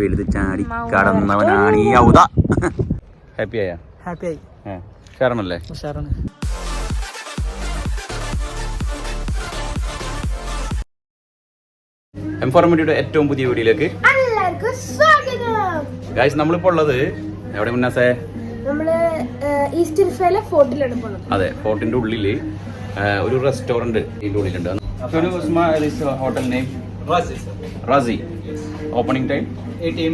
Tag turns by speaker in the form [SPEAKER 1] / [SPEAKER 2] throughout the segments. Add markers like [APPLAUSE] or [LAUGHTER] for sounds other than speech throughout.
[SPEAKER 1] വെളുത്ത് ചാടി കടന്നവനാണ് ഈ ഔത ഹാപ്പി ആയ?
[SPEAKER 2] ഹാപ്പി ആയി.
[SPEAKER 1] ഉഷാറാണല്ലേ
[SPEAKER 2] ഉഷാറാണ്.
[SPEAKER 1] എം ഫോർമറ്റിയുടെ ഏറ്റവും പുതിയ വീഡിയോയിലേക്ക്
[SPEAKER 3] എല്ലാവർക്കും സ്വാഗതം.
[SPEAKER 1] ഗായ്സ് നമ്മളിപ്പോ ഉള്ളത് എവിടെ മുന്നാസേ? അതെ ഫോർട്ടിന്റെ ഉള്ളിൽ ഒരു റെസ്റ്റോറന്റ് ഇതിന്റെ ഉള്ളിലുണ്ട്. Hotel name Razi opening time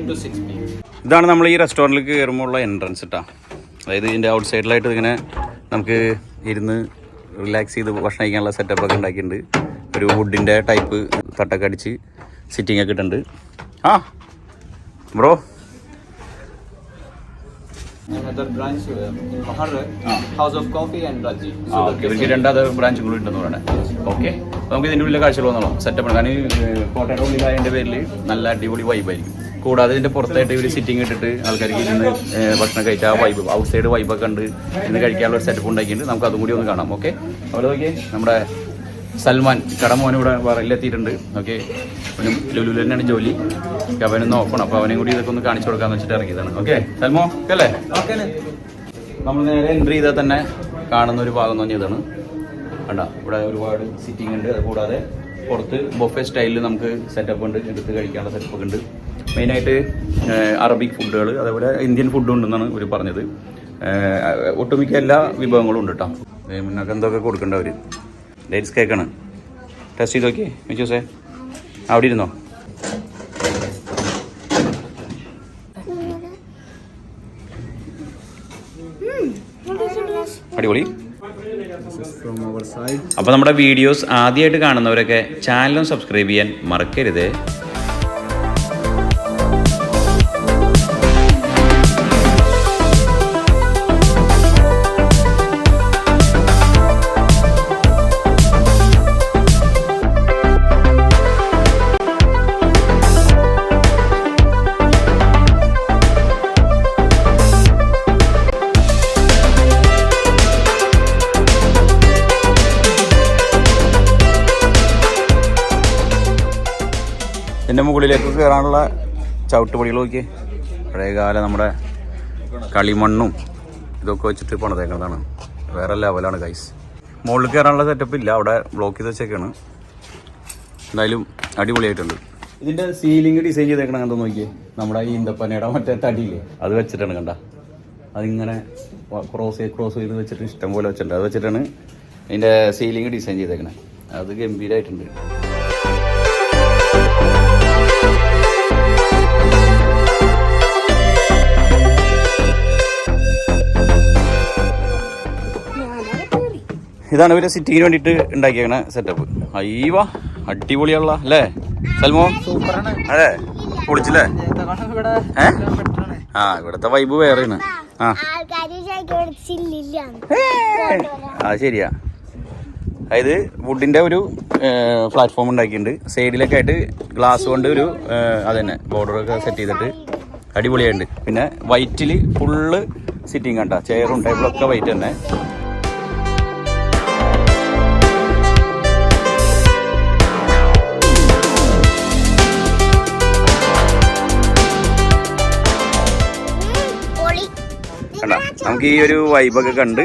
[SPEAKER 1] to ഇതാണ് നമ്മൾ ഈ റെസ്റ്റോറന്റിൽ കയറുമ്പോൾ ഉള്ള എൻട്രൻസ് ഇട്ടാ അതായത് ഇതിന്റെ ഔട്ട് സൈഡിലായിട്ട് ഇങ്ങനെ നമുക്ക് ഇരുന്ന് റിലാക്സ് ചെയ്ത് ഭക്ഷണം കഴിക്കാനുള്ള സെറ്റപ്പ് ഒക്കെ ഉണ്ടാക്കിയിട്ടുണ്ട്. ഒരു വുഡിന്റെ ടൈപ്പ് തട്ടൊക്കെ അടിച്ച് സിറ്റിംഗ് ഒക്കെ ഇട്ടുണ്ട് ആ ബ്രോ.
[SPEAKER 4] Branch uh,
[SPEAKER 1] ഇവർക്ക് രണ്ടാമത് ബ്രാഞ്ചും കൂടി ഉണ്ടെന്ന് പറയണേ. ഓക്കെ നമുക്ക് ഇതിന്റെ ഉള്ളിലെ കാഴ്ചകൾ വന്നോളാം. സെറ്റപ്പ് കാരണം കോട്ടയുടെ ഉള്ളിലായതിന്റെ പേരിൽ നല്ല അടിപൊളി വൈബായിരിക്കും കൂടാതെ ഇതിന്റെ പുറത്തായിട്ട് ഇവർ സിറ്റിംഗ് ഇട്ടിട്ട് ആൾക്കാർക്ക് ഇരുന്ന് ഭക്ഷണം കഴിച്ചാൽ ആ വൈബ് ഔട്ട് സൈഡ് വൈബൊക്കെ ഉണ്ട് ഇന്ന് കഴിക്കാനുള്ള ഒരു സെറ്റപ്പ് ഉണ്ടാക്കിയിട്ടുണ്ട്. നമുക്ക് അതും കൂടി ഒന്ന് കാണാം. ഓക്കെ അവിടെ നോക്കിയേ നമ്മുടെ സൽമാൻ കടമോൻ ഇവിടെ വറയിലെത്തിയിട്ടുണ്ട് ഓക്കെ അവനും ലുലു തന്നെയാണ് ജോലി. അവനും നോക്കണം. അപ്പോൾ അവനെയും കൂടി ഇതൊക്കെ ഒന്ന് കാണിച്ചു കൊടുക്കാന്ന് വെച്ചിട്ട് ഇറങ്ങിയതാണ്. ഓക്കെ സൽമോ ഓക്കെ അല്ലേ? നമ്മൾ നേരെ എൻട്രി ചെയ്താൽ തന്നെ കാണുന്ന ഒരു ഭാഗം എന്ന് പറഞ്ഞാൽ കണ്ട? ഇവിടെ ഒരുപാട് സിറ്റിംഗ് ഉണ്ട്. അതുകൂടാതെ പുറത്ത് ബൊഫെ സ്റ്റൈലിൽ നമുക്ക് സെറ്റപ്പ് ഉണ്ട്. എടുത്ത് കഴിക്കാനുള്ള സെറ്റപ്പ് ഉണ്ട്. മെയിനായിട്ട് അറബിക് ഫുഡുകൾ അതേപോലെ ഇന്ത്യൻ ഫുഡും ഉണ്ടെന്നാണ് ഇവർ പറഞ്ഞത്. ഒട്ടുമിക്ക എല്ലാ വിഭവങ്ങളും ഉണ്ട് കേട്ടോ മുന്നൊക്കെ എന്തൊക്കെ കൊടുക്കേണ്ട അവർ ഡേറ്റ്സ് കേക്കാണ് ടെസ്റ്റ് ചെയ്ത് നോക്കിയേ മിച്ചൂസേ. അവിടെ ഇരുന്നോ? അടിപൊളി. അപ്പോൾ നമ്മുടെ വീഡിയോസ് ആദ്യമായിട്ട് കാണുന്നവരൊക്കെ ചാനലും സബ്സ്ക്രൈബ് ചെയ്യാൻ മറക്കരുത്. ഇതിന്റെ മുകളിലേക്ക് കയറാനുള്ള ചവിട്ടുപടികൾ നോക്കി പഴയകാല നമ്മുടെ കളിമണ്ണും ഇതൊക്കെ വെച്ചിട്ട് പണിതേക്കുന്നതാണ്. വേറെ ലെവലാണ് ഗൈസ് മുകളിൽ കയറാനുള്ള സെറ്റപ്പ് ഇല്ല. അവിടെ ബ്ലോക്ക് ചെയ്ത് വെച്ചേക്കാണ്. എന്തായാലും അടിപൊളിയായിട്ടുണ്ട്. ഇതിന്റെ സീലിംഗ് ഡിസൈൻ ചെയ്തേക്കണം കണ്ടോ നോക്കിയേ? നമ്മുടെ ഈ ഇന്തപ്പനയുടെ മറ്റേ തടിയില്ലേ? അത് വെച്ചിട്ടാണ് കണ്ട. അതിങ്ങനെ ക്രോസ് ചെയ്ത് ക്രോസ് ചെയ്ത് വെച്ചിട്ട് ഇഷ്ടം പോലെ വെച്ചിട്ടുണ്ട്. അത് വെച്ചിട്ടാണ് ഇതിന്റെ സീലിംഗ് ഡിസൈൻ ചെയ്തേക്കണേ. അത് ഗംഭീരമായിട്ടുണ്ട് ഇതാണ് ഇവർ സിറ്റിങ്ങിന് വേണ്ടിയിട്ട് ഉണ്ടാക്കിയേക്കണ സെറ്റപ്പ് അയ്യവ അടിപൊളിയുള്ള അല്ലേ? സൽമോ?
[SPEAKER 2] സൂപ്പറാണ്.
[SPEAKER 1] അതെ. പൊളിച്ചില്ലേ? ആ ഇവിടത്തെ വൈബ് വേറെയാണ്. ആ. ആ ശരിയാ. അതായത് വുഡിന്റെ ഒരു പ്ലാറ്റ്ഫോം ഉണ്ടാക്കിയിട്ടുണ്ട്. സൈഡിലൊക്കെ ആയിട്ട് ഗ്ലാസ് കൊണ്ട് ഒരു അതന്നെ ബോർഡറൊക്കെ സെറ്റ് ചെയ്തിട്ട് അടിപൊളിയായിട്ടുണ്ട്. പിന്നെ വൈറ്റിൽ ഫുള്ള് സിറ്റിംഗ് കണ്ട. ചെയറും ടേബിളൊക്കെ വൈറ്റ് തന്നെ. നമുക്ക് ഈ ഒരു വൈബൊക്കെ കണ്ട്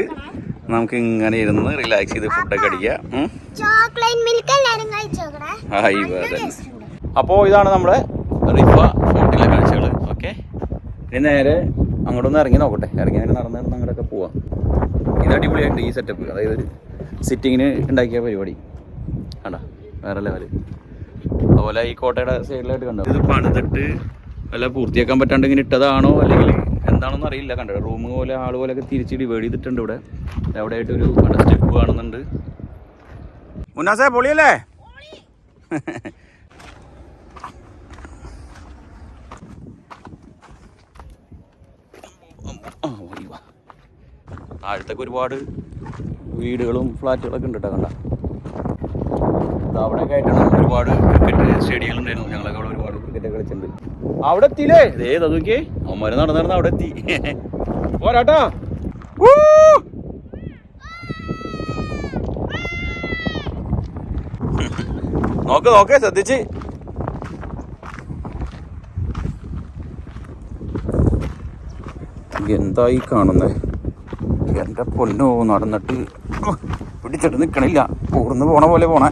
[SPEAKER 1] നമുക്ക് ഇങ്ങനെ ഇരുന്ന് റിലാക്സ് ചെയ്ത് ഫുഡൊക്കെ അടിക്കാം. അപ്പോൾ ഇതാണ് നമ്മുടെ റിഫ ഫോർട്ടിലെ കാഴ്ചകൾ ഓക്കെ? ഇനി നേരെ അങ്ങോട്ടൊന്ന് ഇറങ്ങി നോക്കട്ടെ. ഇറങ്ങി നേരെ നടന്ന് നടന്ന് അങ്ങോട്ടൊക്കെ പോവാം. ഇത് അടിപൊളിയായിട്ട് ഈ സെറ്റപ്പ് അതായത് ഒരു സിറ്റിങ്ങിന് ഉണ്ടാക്കിയ പരിപാടി. കണ്ട? വേറെ ലെവൽ അതുപോലെ ഈ കോട്ടയുടെ സൈഡിലായിട്ട് കണ്ടോ? ഇത് പണിതിട്ട് വല്ല പൂർത്തിയാക്കാൻ പറ്റാണ്ട് ഇങ്ങനെ ഇട്ടതാണോ? അല്ലെങ്കിൽ എന്താണെന്ന് അറിയില്ല. കണ്ടോ? റൂം പോലെ ആൾ പോലെയൊക്കെ തിരിച്ച് ഡിവൈഡ് ചെയ്തിട്ടുണ്ട് ഇവിടെ. അവിടെ ആയിട്ട് ഒരു സ്റ്റെപ്പ് കാണുന്നുണ്ട്. മുന്നാസേ പൊളിയല്ലേ. താഴത്തൊക്കെ ഒരുപാട് വീടുകളും ഫ്ലാറ്റുകളൊക്കെ ഉണ്ട് കേട്ടോ കണ്ട. അവിടെയൊക്കെ ആയിട്ടാണ് ഒരുപാട് ക്രിക്കറ്റ് സ്റ്റേഡിയങ്ങൾ ഉണ്ടായിരുന്നു ഞങ്ങളൊക്കെ അവിടെ ഒരുപാട് ക്രിക്കറ്റ് കളിച്ചിട്ടുണ്ട്. അവിടെ എത്തിയില്ലേ ഏതാ നോക്കിയേ. അമ്മമാര് നടന്ന് നടന്ന് അവിടെ എത്തി പോരാട്ടാ നോക്ക് നോക്ക് ശ്രദ്ധിച്ച്. എന്തായി കാണുന്നത് എന്റെ പൊന്നോ നടന്നിട്ട്. പിടിച്ചിട്ട് നിൽക്കണില്ല കൂർന്ന് പോണ പോലെ പോണേ.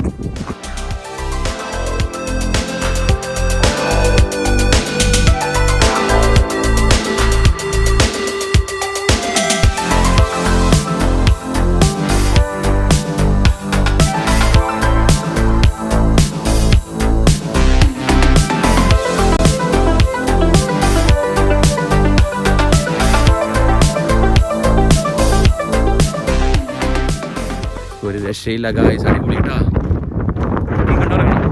[SPEAKER 1] രക്ഷയില്ല ഗായ്സ് അടിപൊളിട്ടാ.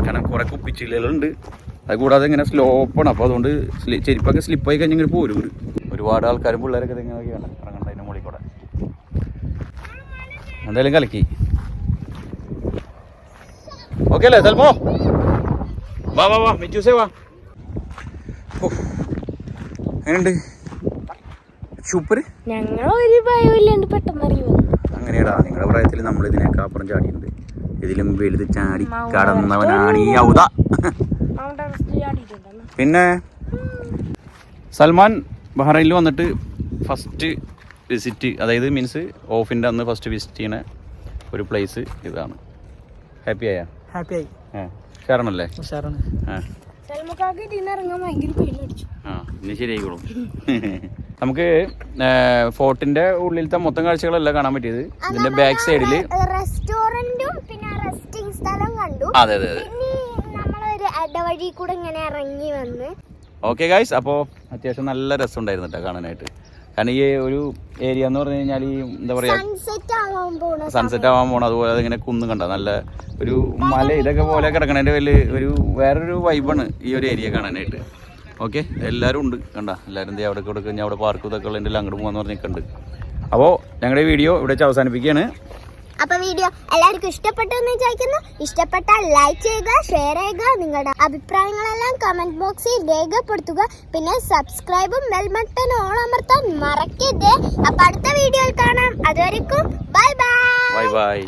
[SPEAKER 1] കാരണം കുറെ കുപ്പിച്ചില്ലുകളുണ്ട്. അത് കൂടാതെ ഇങ്ങനെ സ്ലോപ്പാണ്. അപ്പോൾ അതുകൊണ്ട് ചെരുപ്പൊക്കെ സ്ലിപ്പായി കഴിഞ്ഞ് ഇങ്ങനെ പോരും. ഒരുപാട് ആൾക്കാരും പിള്ളേരൊക്കെ ഇങ്ങനെയൊക്കെയാണ് ഇറങ്ങണ്ട അതിന്റെ മുകളിൽ കൂടെ. എന്തായാലും കലക്കി ഓക്കെ അല്ലേ തൽമോ വാ വാ വാ മിറ്റൂസേ വാ. എങ്ങനെയുണ്ട്? സൂപ്പർ
[SPEAKER 3] ഞങ്ങൾ ഒരു ഭയമില്ലാണ്ട് പെട്ടെന്ന് വന്നു.
[SPEAKER 1] അങ്ങനെയാടാ. നിങ്ങളുടെ പ്രായത്തിൽ നമ്മൾ ഇതിനൊക്കെ അപ്പുറം ചാടിയിട്ടുണ്ട്. ഇതിലും വലുത് ചാടി കടന്നവനാണ് ഈ
[SPEAKER 3] എവറസ്റ്റ്
[SPEAKER 1] പിന്നെ? സൽമാൻ ബഹ്റൈനിൽ വന്നിട്ട് ഫസ്റ്റ് വിസിറ്റ് അതായത് മീൻസ് ഓഫിന്റെ അന്ന് ഫസ്റ്റ് വിസിറ്റ് ചെയ്യണ ഒരു പ്ലേസ് ഇതാണ്. ഹാപ്പി ആയ?
[SPEAKER 2] ഹാപ്പി
[SPEAKER 1] ആയി.
[SPEAKER 2] ഷാറണല്ലേ
[SPEAKER 1] ആ ഇനി ശരിയായിക്കോളും. [LAUGHS] നമുക്ക് ഫോർട്ടിന്റെ ഉള്ളിലത്തെ മൊത്തം കാഴ്ചകളല്ല കാണാൻ പറ്റിയത്. ഇതിന്റെ ബാക്ക് സൈഡിൽ
[SPEAKER 3] റെസ്റ്റോറന്റും പിന്നെ റെസ്റ്റിംഗ് സ്ഥലം കണ്ടു.
[SPEAKER 1] അതെ അതെ അതെ.
[SPEAKER 3] ഇനി നമ്മളൊരു ഇടവഴി കൂടെ ഇങ്ങനെ ഇറങ്ങി വന്ന്.
[SPEAKER 1] ഓക്കെ ഗായ്സ് അപ്പോൾ അത്യാവശ്യം നല്ല രസമുണ്ടായിരുന്നു കേട്ടോ കാണാനായിട്ട്. കാരണം ഈ ഒരു ഏരിയ എന്ന് പറഞ്ഞു കഴിഞ്ഞാൽ ഈ എന്താ പറയുക
[SPEAKER 3] സൺസെറ്റ് ആവാൻ പോണ
[SPEAKER 1] അതുപോലെ അതിങ്ങനെ കുന്ന് കണ്ട നല്ല ഒരു മല ഇതൊക്കെ പോലെ കിടക്കണതിന്റെ വലിയ ഒരു വേറൊരു വൈബാണ് ഈ ഒരു ഏരിയ കാണാനായിട്ട്. ഓക്കെ എല്ലാവരും ഉണ്ട്. കണ്ട എല്ലാവരും ദേ അവിടെ കൊടുക്കുക ഞാൻ അവിടെ പാർക്ക് ഇതൊക്കെ ഉള്ളതിന്റെ അങ്ങോട്ട് പോകാന്ന് പറഞ്ഞിട്ടുണ്ട്. അപ്പോൾ ഞങ്ങളുടെ വീഡിയോ ഇവിടെ വെച്ച് അവസാനിപ്പിക്കുകയാണ്.
[SPEAKER 3] അപ്പൊ വീഡിയോ എല്ലാവർക്കും ഇഷ്ടപ്പെട്ടു എന്ന് വിചാരിക്കുന്നു. ഇഷ്ടപ്പെട്ടാൽ ലൈക്ക് ചെയ്യുക ഷെയർ ചെയ്യുക നിങ്ങളുടെ അഭിപ്രായങ്ങളെല്ലാം കമന്റ് ബോക്സിൽ രേഖപ്പെടുത്തുക. പിന്നെ സബ്സ്ക്രൈബും ബെൽ ബട്ടൺ ഓൺ അമർത്താൻ മറക്കരുത്. അപ്പൊ അടുത്ത വീഡിയോയിൽ കാണാം. അതുവരെക്കും ബൈ ബൈ
[SPEAKER 1] ബൈ ബൈ